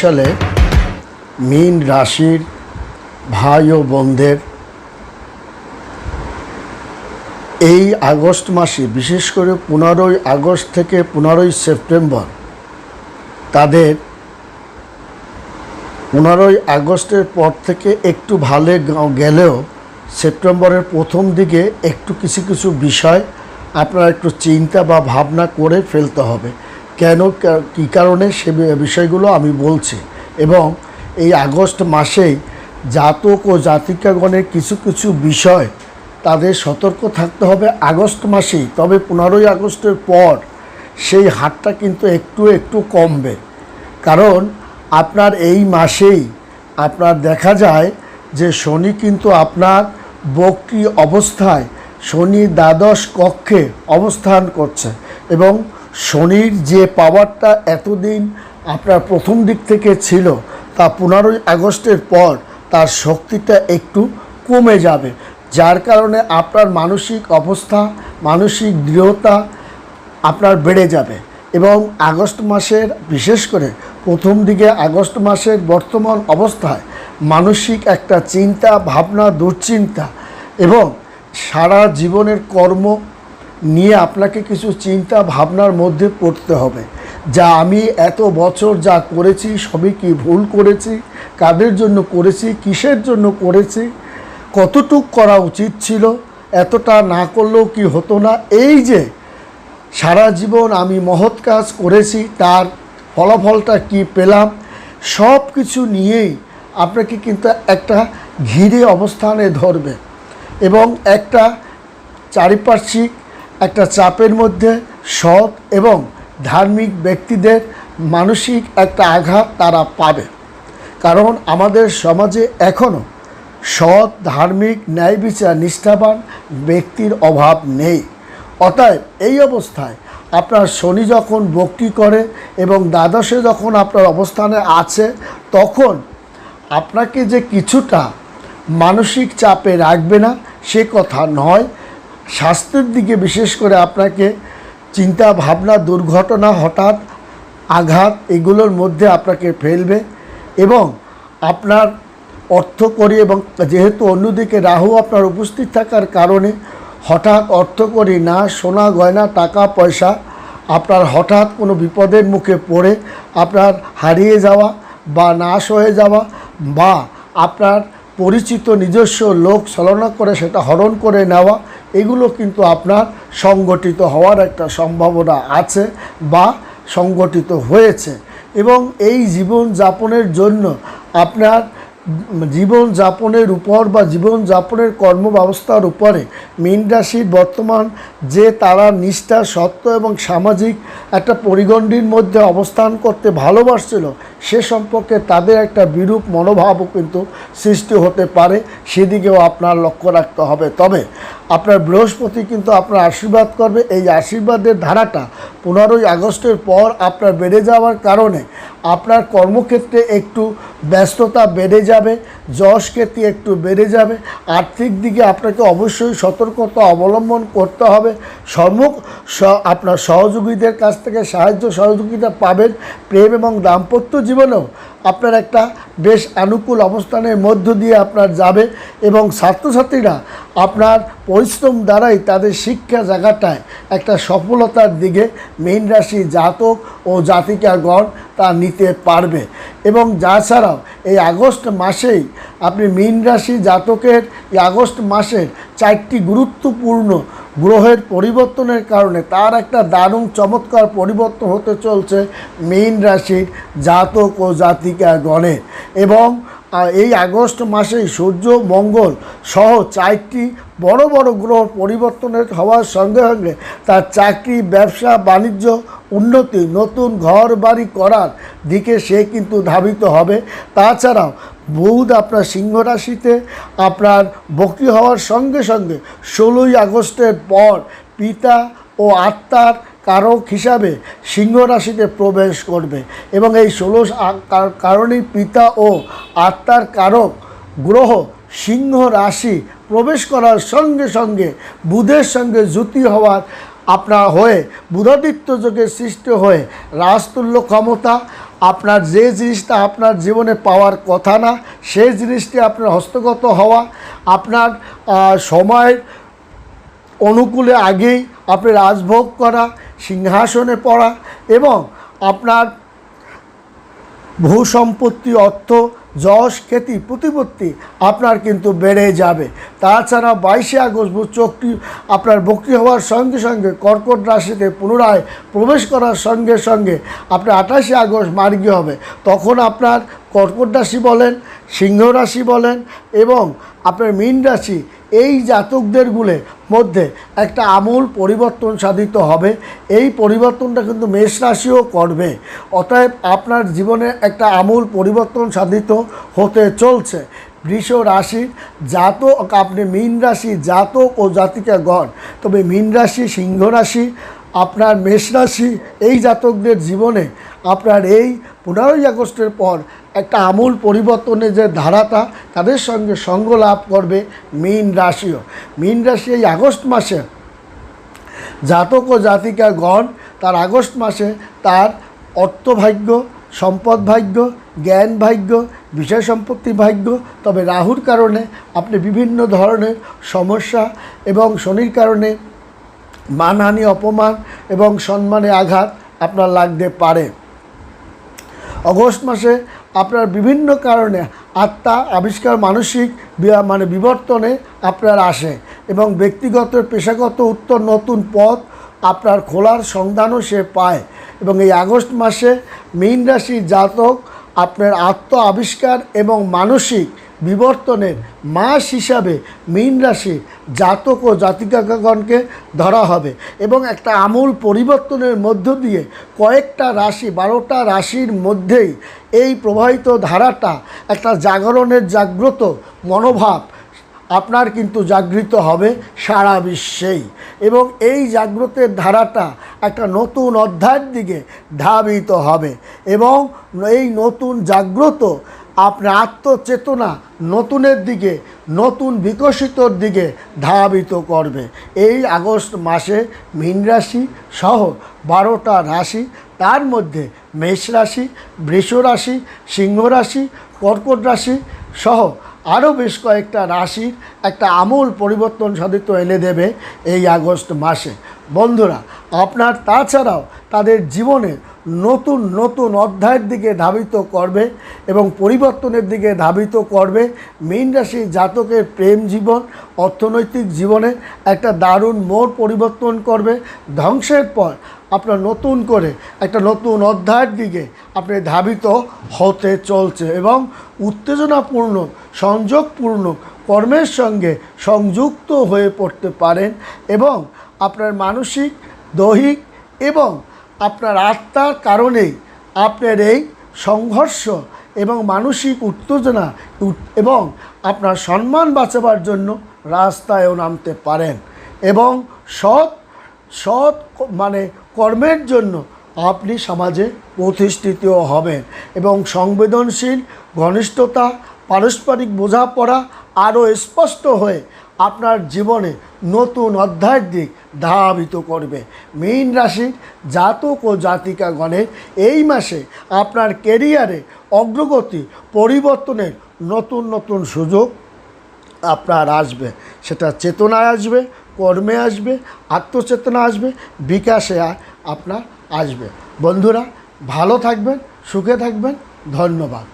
সালে মীন রাশির ভাই ও বোনদের এই আগস্ট মাসে, বিশেষ করে পনেরোই আগস্ট থেকে পনেরোই সেপ্টেম্বর, তাদের পনেরোই আগস্টের পর থেকে একটু ভালো গেলেও সেপ্টেম্বরের প্রথম দিকে একটু কিছু কিছু বিষয় আপনারা একটু চিন্তা বা ভাবনা করে ফেলতে হবে। কেন, কী কারণে সে বিষয়গুলো আমি বলছি। এবং এই আগস্ট মাসেই জাতক ও জাতিকাগণের কিছু কিছু বিষয় তাদের সতর্ক থাকতে হবে আগস্ট মাসেই। তবে পনেরোই আগস্টের পর সেই হারটা কিন্তু একটু একটু কমবে। কারণ আপনার এই মাসেই আপনার দেখা যায় যে শনি কিন্তু আপনার বক্রি অবস্থায় শনি দ্বাদশ কক্ষে অবস্থান করছে। এবং শনির যে পাওয়ারটা এতদিন আপনার প্রথম দিক থেকে ছিল, তা পনেরোই আগস্টের পর তার শক্তিটা একটু কমে যাবে। যার কারণে আপনার মানসিক অবস্থা, মানসিক দৃঢ়তা আপনার বেড়ে যাবে। এবং আগস্ট মাসের, বিশেষ করে প্রথম দিকে আগস্ট মাসের বর্তমান অবস্থায় মানসিক একটা চিন্তা, ভাবনা, দুশ্চিন্তা এবং সারা জীবনের কর্ম নিয়ে আপনাকে কিছু চিন্তা ভাবনার মধ্যে পড়তে হবে। যা আমি এত বছর যা করেছি, সবই কি ভুল করেছি? কাদের জন্য করেছি? কিসের জন্য করেছি? কতটুক করা উচিত ছিল? এতটা না করলেও কি হতো না? এই যে সারা জীবন আমি মহৎ কাজ করেছি, তার ফলাফলটা কি পেলাম? সব কিছু নিয়েই আপনাকে কিন্তু একটা ঘিরে অবস্থানে ধরবে। এবং একটা চারিপার্শ্বিক একটা চাপের মধ্যে সৎ এবং ধার্মিক ব্যক্তিদের মানসিক একটা আঘাত তারা পাবে। কারণ আমাদের সমাজে এখনও সৎ, ধার্মিক, ন্যায় বিচার নিষ্ঠাবান ব্যক্তির অভাব নেই। অতএব এই অবস্থায় আপনার শনি যখন বক্রি করে এবং দ্বাদশে যখন আপনার অবস্থানে আছে, তখন আপনাকে যে কিছুটা মানসিক চাপে রাখবে না, সে কথা নয়। স্বাস্থ্যের দিকে বিশেষ করে আপনাকে চিন্তা ভাবনা দুর্ঘটনা হঠাৎ আঘাত এগুলোর মধ্যে আপনাকে ফেলবে এবং আপনার অর্থকরী এবং যেহেতু অন্যদিকে রাহু আপনার উপস্থিত থাকার কারণে হঠাৎ অর্থকরী না, সোনা গয়না, টাকা, পয়সা, আপনার হঠাৎ কোনো বিপদের মুখে পড়ে, আপনার হারিয়ে যাওয়া বা নাশ হয়ে যাওয়া বা আপনার পরিচিত নিজস্ব লোক ছলনা করে, সেটা হরণ করে নেওয়া, এগুলো কিন্তু আপনার সংগঠিত হওয়ার একটা সম্ভাবনা আছে বা সংগঠিত হয়েছে। এবং এই জীবন যাপনের জন্য আপনার জীবন যাপনের উপর বা জীবন যাপনের কর্মব্যবস্থার উপরে মীন রাশির বর্তমান যে তারা নিষ্ঠা সত্য এবং সামাজিক একটা পরিগণ্ডির মধ্যে অবস্থান করতে ভালোবাসছিল, সে সম্পর্কে তাদের একটা বিরূপ মনোভাবও কিন্তু সৃষ্টি হতে পারে। সেদিকেও আপনার লক্ষ্য রাখতে হবে। তবে আপনার বৃহস্পতি কিন্তু আপনার আশীর্বাদ করবে। এই আশীর্বাদের ধারাটা পনেরোই আগস্টের পর আপনার বেড়ে যাওয়ার কারণে আপনার কর্মক্ষেত্রে একটু ব্যস্ততা বেড়ে যাবে, যশ খ্যাতি একটু বেড়ে যাবে। আর্থিক দিকে আপনাকে অবশ্যই সতর্কতা অবলম্বন করতে হবে। সম্মুখ আপনার সহযোগীদের কাছ থেকে সাহায্য সহযোগিতা পাবেন। প্রেম এবং দাম্পত্য জীবনেও আপনার একটা বেশ অনুকূল অবস্থানের মধ্য দিয়ে আপনার যাবে এবং ছাত্রছাত্রীরা আপনার পরিশ্রম দ্বারাই তাদের শিক্ষা জায়গাটায় একটা সফলতার দিকে মেইন রাশি জাতক ও জাতিকাগণ তা নিতে পারবে। এবং যা ছাড়াও এই আগস্ট মাসেই আপনি মীন রাশি জাতকের এই আগস্ট মাসের চারটি গুরুত্বপূর্ণ গ্রহের পরিবর্তনের কারণে তার একটা দারুণ চমৎকার পরিবর্তন হতে চলছে মীন রাশির জাতক ও জাতিকা গণে এবং এই আগস্ট মাসেই সূর্য, মঙ্গল সহ চারটি বড় বড় গ্রহ পরিবর্তনের হওয়ার সঙ্গে সঙ্গে তার চাকরি, ব্যবসা, বাণিজ্য উন্নতি, নতুন ঘর বাড়ি করার দিকে সে কিন্তু ধাবিত হবে। তাছাড়াও বুধ আপনার সিংহ রাশিতে আপনার বকরি হওয়ার সঙ্গে সঙ্গে ষোলোই আগস্টের পর পিতা ও আত্মার কারক হিসাবে সিংহ রাশিতে প্রবেশ করবে এবং এই ষোলো কারণেই পিতা ও আত্মার কারক গ্রহ সিংহ রাশি প্রবেশ করার সঙ্গে সঙ্গে বুধের সঙ্গে জ্যোতি হওয়ার আপনার হয়ে বুধাদিত্য যোগের সৃষ্টি হয়ে রাজতুল্য ক্ষমতা, আপনার যে জিনিসটা আপনার জীবনে পাওয়ার কথা না, সেই জিনিসটি আপনার হস্তগত হওয়া, আপনার সময়ের অনুকূলে আগেই আপনি রাজভোগ করা, সিংহাসনে পড়া এবং আপনার ভূ সম্পত্তি অর্থ যশ, খ্যাতি, প্রতিপত্তি আপনার কিন্তু বেড়ে যাবে। তাছাড়া বাইশে আগস্ট চোখটি আপনার বক্রি হওয়ার সঙ্গে সঙ্গে কর্কট রাশিতে পুনরায় প্রবেশ করার সঙ্গে সঙ্গে আপনার আঠাশে আগস্ট মার্গী হবে। তখন আপনার কর্কট রাশি বলেন, সিংহ রাশি বলেন এবং আপনার মীন রাশি, এই জাতকদেরগুলো মধ্যে একটা আমূল পরিবর্তন সাধিত হবে। এই পরিবর্তনটা কিন্তু মেষ রাশিও করবে। অতএব আপনার জীবনে একটা আমূল পরিবর্তন সাধিত হতে চলছে। বৃষ রাশির জাতক, আপনি মীন রাশি জাতক ও জাতিকা গণ তবে মীন রাশি, সিংহ রাশি আপনার মেষরাশি এই জাতকদের জীবনে আপনার এই পনেরোই আগস্টের পর একটা আমূল পরিবর্তনের যে ধারাটা তাদের সঙ্গে সঙ্গ লাভ করবে মীন রাশিও। মীন রাশি এই আগস্ট মাসে জাতক ও জাতিকা গণ তার আগস্ট মাসে তার অর্থভাগ্য, সম্পদ ভাগ্য, জ্ঞান ভাগ্য, বিষয় সম্পত্তি ভাগ্য, তবে রাহুর কারণে আপনি বিভিন্ন ধরনের সমস্যা এবং শনির কারণে মানহানি, অপমান এবং সম্মানে আঘাত আপনার লাগতে পারে। অগস্ট মাসে আপনার বিভিন্ন কারণে আত্মা আবিষ্কার মানসিক মানে বিবর্তনে আপনার আসে এবং ব্যক্তিগত, পেশাগত উত্তর নতুন পথ আপনার খোলার সন্ধানও সে পায় এবং এই আগস্ট মাসে মীন রাশি জাতক আপনার আত্ম আবিষ্কার এবং মানসিক বিবর্তনের মাস হিসাবে মীন রাশি জাতক ও জাতিকাগণকে ধরা হবে এবং একটা আমূল পরিবর্তনের মধ্য দিয়ে কয়েকটা রাশি, বারোটা রাশির মধ্যেই এই প্রবাহিত ধারাটা একটা জাগরণের জাগ্রত মনোভাব আপনার কিন্তু জাগৃত হবে সারা বিশ্বেই। এবং এই জাগ্রতের ধারাটা একটা নতুন অধ্যায়ের দিকে ধাবিত হবে এবং এই নতুন জাগ্রত আপনার আত্মচেতনা নতুনের দিকে, নতুন বিকশিতর দিকে ধাবিত করবে। এই আগস্ট মাসে মীন রাশি সহ বারোটা রাশি, তার মধ্যে মেষ রাশি, বৃষ রাশি, সিংহ রাশি, কর্কট রাশি সহ আরও বেশ কয়েকটা রাশির একটা আমূল পরিবর্তন সাধিত এনে দেবে এই আগস্ট মাসে। বন্ধুরা, আপনার তাছাড়াও তাদের জীবনে নতুন নতুন অধ্যায়ের দিকে ধাবিত করবে এবং পরিবর্তনের দিকে ধাবিত করবে। মীন রাশি জাতকের প্রেম জীবন, অর্থনৈতিক জীবনে একটা দারুণ মোড় পরিবর্তন করবে। ধ্বংসের পর আপনার নতুন করে একটা নতুন অধ্যায়ের দিকে আপনি ধাবিত হতে চলছে এবং উত্তেজনাপূর্ণ, সংযোগপূর্ণ কর্মের সঙ্গে সংযুক্ত হয়ে পড়তে পারেন এবং আপনার মানসিক, দৈহিক এবং আপনার আত্মার কারণেই আপনার এই সংঘর্ষ এবং মানসিক উত্তেজনা এবং আপনার সম্মান বাঁচাবার জন্য রাস্তায়ও নামতে পারেন এবং সৎ সৎ মানে কর্মের জন্য আপনি সমাজে প্রতিষ্ঠিত হবেন এবং সংবেদনশীল, ঘনিষ্ঠতা, পারস্পরিক বোঝাপড়া আরও স্পষ্ট হয়ে আপনার জীবনে নতুন অধ্যায়ের দিক ধাবিত করবে। মীন রাশির জাতক ও জাতিকাগণের এই মাসে আপনার কেরিয়ারে অগ্রগতি, পরিবর্তনের নতুন নতুন সুযোগ আপনার আসবে। সেটা চেতনায় আসবে, কর্মে আসবে, আত্মচেতনা আসবে, বিকাশে আপনার আসবে। বন্ধুরা, ভালো থাকবেন, সুখে থাকবেন, ধন্যবাদ।